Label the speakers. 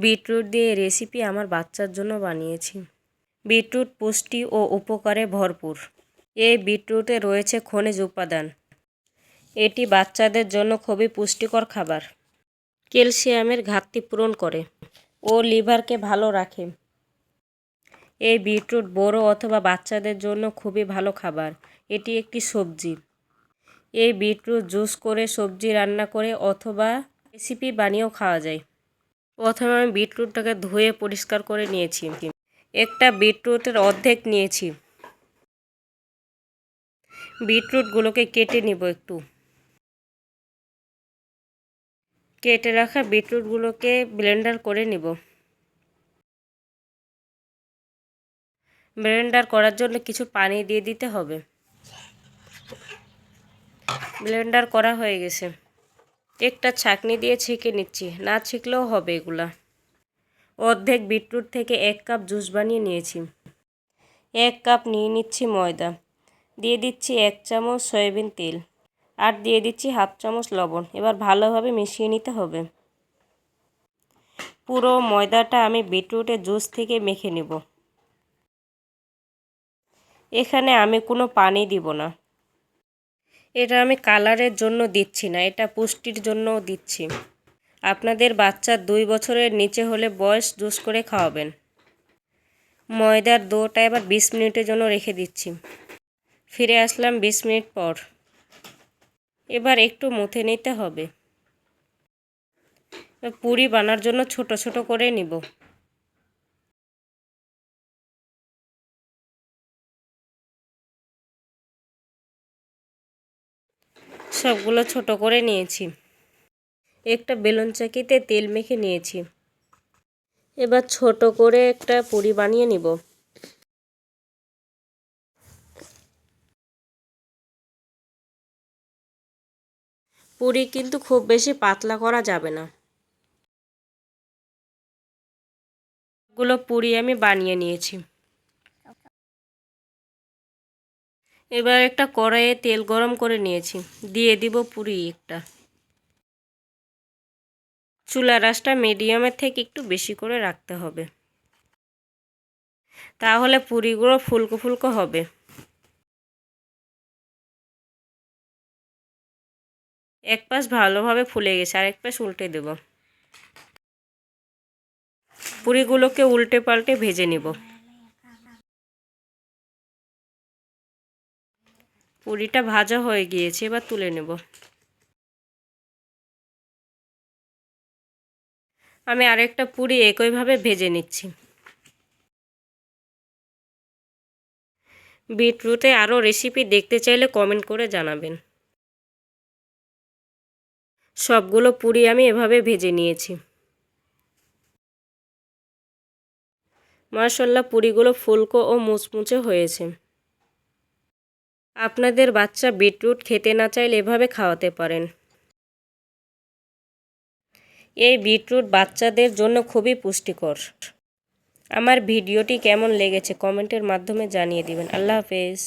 Speaker 1: Beetroot দিয়ে recipe আমার বাচ্চার জন্য বানিয়েছি। বিটরুট পুষ্টি ও উপকারে ভরপুর। এই বিটরুটে রয়েছে খনিজ উপাদান। এটি বাচ্চাদের জন্য খুবই পুষ্টিকর খাবার। ক্যালসিয়ামের ঘাটতি পূরণ করে ও লিভারকে ভালো রাখে। এই বিটরুট বড় অথবা বাচ্চাদের জন্য খুবই ভালো খাবার। এটি একটি সবজি। এই বিটরুট জুস করে সবজি রান্না করে অথবা রেসিপি বানিয়েও খাওয়া যায়। প্রথমে আমি বিটরুটটাকে ধুয়ে পরিষ্কার করে নিয়েছি। একটা বিটরুটের অর্ধেক নিয়েছি। বিটরুটগুলোকে কেটে নিব একটু। কেটে রাখা বিটরুটগুলোকে ব্লেন্ডার করে নিব। ব্লেন্ডার করার জন্য কিছু পানি দিয়ে দিতে হবে। ব্লেন্ডার করা হয়ে গেছে। একটা ছাকনি দিয়ে ছেঁকে নিচ্ছি। না ছেঁকলেও হবে এগুলা। অর্ধেক বিটরুট থেকে এক কাপ জুস বানিয়ে নিয়েছি। এক কাপ নিয়ে নিচ্ছি ময়দা। দিয়ে দিচ্ছি এক চামচ সয়াবিন তেল। আর দিয়ে দিচ্ছি হাফ চামচ লবণ। এবার ভালোভাবে মিশিয়ে নিতে হবে। পুরো ময়দাটা আমি বিটরুটের জুস থেকে মেখে নেব। এখানে আমি কোনো পানি দিব না। এটা আমি কালারের জন্য দিচ্ছি না, এটা পুষ্টির জন্যও দিচ্ছি। আপনাদের বাচ্চা দুই বছরের নিচে হলে বয়স জুস করে খাওয়াবেন। ময়দার দোটা এবার বিশ মিনিটের জন্য রেখে দিচ্ছি। ফিরে আসলাম বিশ মিনিট পর। এবার একটু মুথে নিতে হবে। পুরি বানার জন্য ছোট ছোট করে নিব। সবগুলো ছোট করে নিয়েছি। একটা বেলুন চাকিতে তেল মেখে নিয়েছি। এবার ছোট করে একটা পুরি বানিয়ে নিব। পুরি কিন্তু খুব বেশি পাতলা করা যাবে না। গুলো পুরি আমি বানিয়ে নিয়েছি। এবার একটা কড়াইয়ে তেল গরম করে নিয়েছি। দিয়ে দিব পুরি একটা। চুলা রাসটা মিডিয়ামের থেকে একটু বেশি করে রাখতে হবে। তাহলে পুরিগুলো ফুলকো ফুলকো হবে। এক পাশ ভালোভাবে ফুলে গেছে আর এক পাশ উল্টে দেব। পুরিগুলোকে উল্টে পাল্টে ভেজে নিব। পুরিটা ভাজা হয়ে গিয়েছে, এবার তুলে নেব। আমি আরেকটা পুরি একইভাবে ভেজে নিচ্ছি। বিটরুটে আরও রেসিপি দেখতে চাইলে কমেন্ট করে জানাবেন। সবগুলো পুরি আমি এভাবে ভেজে নিয়েছি। মার্শাল্লাহ পুরিগুলো ফুলকো ও মুচমুচে হয়েছে। আপনাদের বাচ্চা বিটরুট খেতে না চাইলে এভাবে খাওয়াতে পারেন। এই বিটরুট বাচ্চাদের জন্য খুবই পুষ্টিকর। আমার ভিডিওটি কেমন লেগেছে কমেন্টের মাধ্যমে জানিয়ে দিবেন। আল্লাহ হাফেজ।